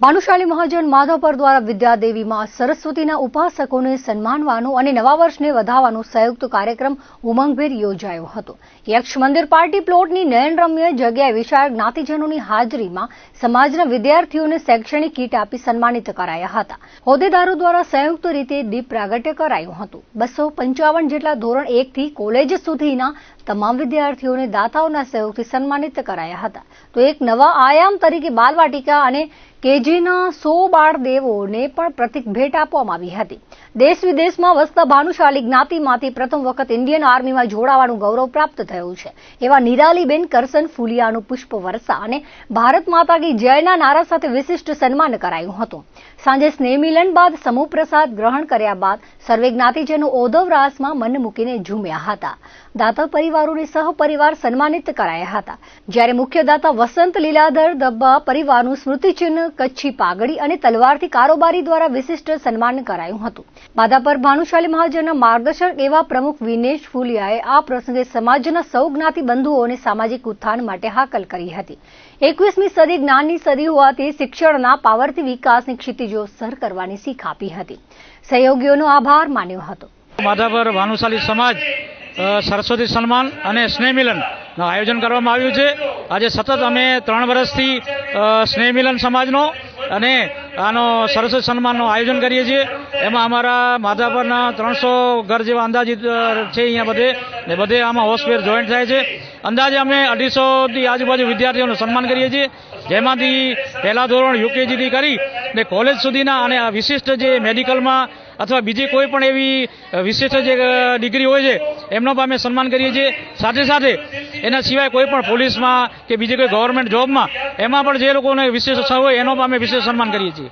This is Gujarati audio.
ભાનુશાલી મહાજન માધવપર દ્વારા વિદ્યાદેવીમાં સરસ્વતીના ઉપાસકોને સન્માનવાનો અને નવા વર્ષને વધાવવાનો સંયુક્ત કાર્યક્રમ ઉમંગભેર યોજાયો હતો. યક્ષ મંદિર પાર્ટી પ્લોટની નયનરમ્ય જગ્યાએ વિશાળ જ્ઞાતિજનોની હાજરીમાં સમાજના વિદ્યાર્થીઓને શૈક્ષણિક કીટ આપી સન્માનિત કરાયા હતા. હોદ્દેદારો દ્વારા સંયુક્ત રીતે દીપ પ્રાગટ્ય કરાયું હતું. બસો પંચાવન જેટલા ધોરણ એકથી કોલેજ સુધીના તમામ વિદ્યાર્થીઓને દાતાઓના સહયોગથી સન્માનિત કરાયા હતા. તો એક નવા આયામ તરીકે બાલવાટિકા અને કેજીના સો બાળ દેવોને પણ પ્રતિક ભેટ આપવામાં આવી હતી. દેશ વિદેશમાં વસતા ભાનુશાલી જ્ઞાતિમાંથી પ્રથમ વખત ઇન્ડિયન આર્મીમાં જોડાવાનું ગૌરવ પ્રાપ્ત થયું છે. એવા નિરાલીબેન કરસન ફુલિયાનું પુષ્પ વર્ષા અને ભારત માતા કી જયના નારા સાથે વિશિષ્ટ સન્માન કરાયું હતું. સાંજે સ્નેહમિલન બાદ સમૂહ પ્રસાદ ગ્રહણ કર્યા બાદ સર્વે જ્ઞાતિજનો ઓધવ રાસમાં મન મૂકીને ઝૂમ્યા હતા. દાતા પરિવારોને સહપરિવાર સન્માનિત કરાયા હતા. જ્યારે મુખ્ય દાતા વસંત લીલાધર દબ્બા પરિવારનું સ્મૃતિચિહ્ન, કચ્છી પાઘડી અને તલવારથી કારોબારી દ્વારા વિશિષ્ટ સન્માન કરાયું હતું. માધાપર ભાનુશાલી મહાજનના માર્ગદર્શક એવા પ્રમુખ વિનેશ ફુલિયાએ આ પ્રસંગે સમાજના સૌ જ્ઞાતિ બંધુઓને સામાજિક ઉત્થાન માટે હાકલ કરી હતી. એકવીસમી સદી જ્ઞાનની સદી હોવાથી શિક્ષણના પાવરથી વિકાસની ક્ષિતિજો સર કરવાની શીખ આપી હતી. સહયોગીઓનો આભાર માન્યો હતો. માધાપર ભાનુશાલી સમાજ સરસ્વતી સન્માન અને સ્નેહ મિલનનું આયોજન કરવામાં આવ્યું છે. આજે સતત અમે ત્રણ વર્ષથી સ્નેહ મિલન સમાજનો અને આનો સરસ્વતી સન્માનનું આયોજન કરીએ છીએ. એમાં અમારા માધાપરના ત્રણસો ઘર જેવા અંદાજિત છે અહીંયા બધે ને બધે આમાં હોસ્પેર જોઈન્ટ થાય છે. અંદાજે અમે અઢીસોથી આજુબાજુ વિદ્યાર્થીઓનું સન્માન કરીએ છીએ. જેમાંથી પહેલા ધોરણ યુકેજીથી કરી ને કોલેજ સુધીના અને આ વિશિષ્ટ જે મેડિકલમાં અથવા બીજી કોઈ પણ એવી વિશેષ જે ડિગ્રી હોય છે, એમનો પણ અમે સન્માન કરીએ છીએ. સાથે સાથે એના સિવાય કોઈ પણ પોલીસમાં કે બીજી કોઈ ગવર્મેન્ટ જોબમાં, એમાં પણ જે લોકોને વિશેષ હોય એનો પણ અમે વિશેષ સન્માન કરીએ છીએ.